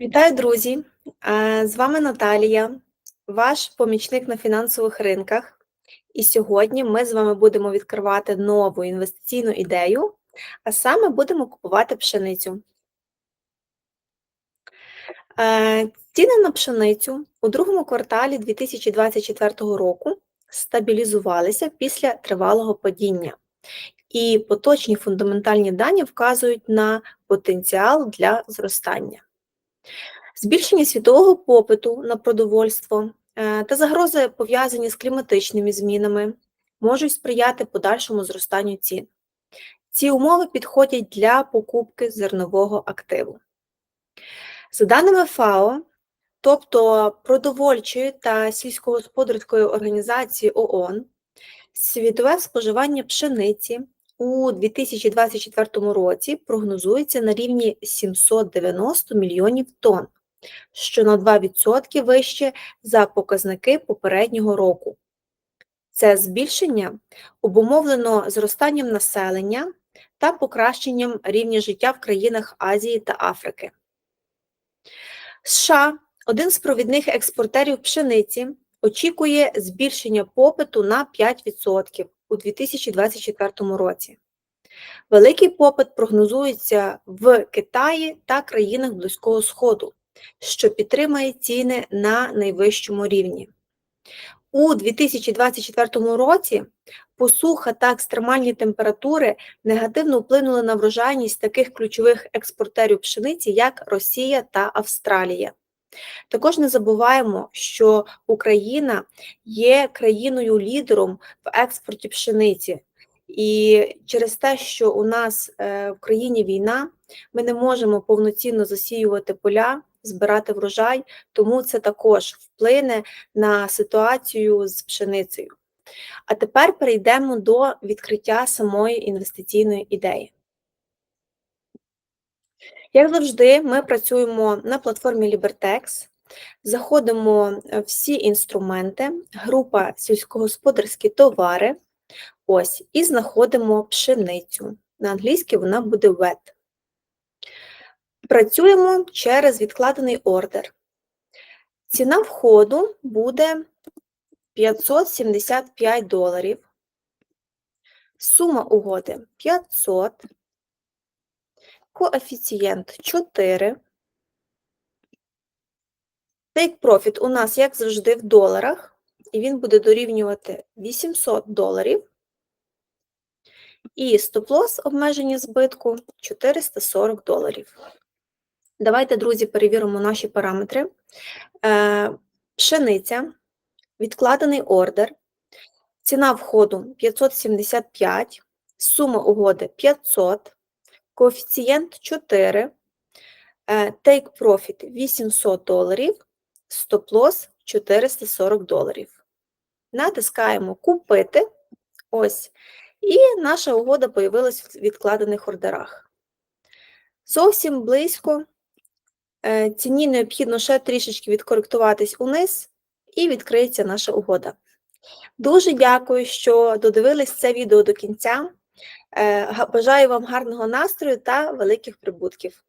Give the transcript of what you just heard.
Вітаю, друзі! З вами Наталія, ваш помічник на фінансових ринках. І сьогодні ми з вами будемо відкривати нову інвестиційну ідею, а саме будемо купувати пшеницю. Ціни на пшеницю у другому кварталі 2024 року стабілізувалися після тривалого падіння, і поточні фундаментальні дані вказують на потенціал для зростання. Збільшення світового попиту на продовольство е, та загрози, пов'язані з кліматичними змінами, можуть сприяти подальшому зростанню цін. Ці умови підходять для покупки зернового активу. За даними ФАО, тобто продовольчої та сільськогосподарської організації ООН, світове споживання пшениці у 2024 році прогнозується на рівні 790 мільйонів тонн, що на 2% вище за показники попереднього року. Це збільшення обумовлено зростанням населення та покращенням рівня життя в країнах Азії та Африки. США, один з провідних експортерів пшениці, очікує збільшення попиту на 5% у 2024 році. Великий попит прогнозується в Китаї та країнах Близького Сходу, що підтримає ціни на найвищому рівні. У 2024 році посуха та екстремальні температури негативно вплинули на врожайність таких ключових експортерів пшениці, як Росія та Австралія. Також не забуваємо, що Україна є країною-лідером в експорті пшениці, і через те, що у нас е, в країні війна, ми не можемо повноцінно засіювати поля, збирати врожай, тому це також вплине на ситуацію з пшеницею. А тепер перейдемо до відкриття самої інвестиційної ідеї. Як завжди, ми працюємо на платформі Libertex, заходимо всі інструменти, група сільськогосподарські товари, ось, і знаходимо пшеницю. На англійській вона буде wet. Працюємо через відкладений ордер. Ціна входу буде 575 доларів. Сума угоди 500, коефіцієнт 4. Take profit у нас, як завжди, в доларах, і він буде дорівнювати 800 доларів. І стоп-лосс обмеження збитку 440 доларів. Давайте, друзі, перевіримо наші параметри. Е, Пшениця, відкладений ордер, ціна входу 575, сума угоди 500, коефіцієнт 4, е, take profit 800 доларів, стоп-лосс 440 доларів. Натискаємо Купити. Ось. І наша угода появилась в відкладених ордерах. Зовсім близько Е, ціні необхідно ще трішечки відкоректуватись униз, і відкриється наша угода. Дуже дякую, що додивились це відео до кінця. Е, бажаю вам гарного настрою та великих прибутків.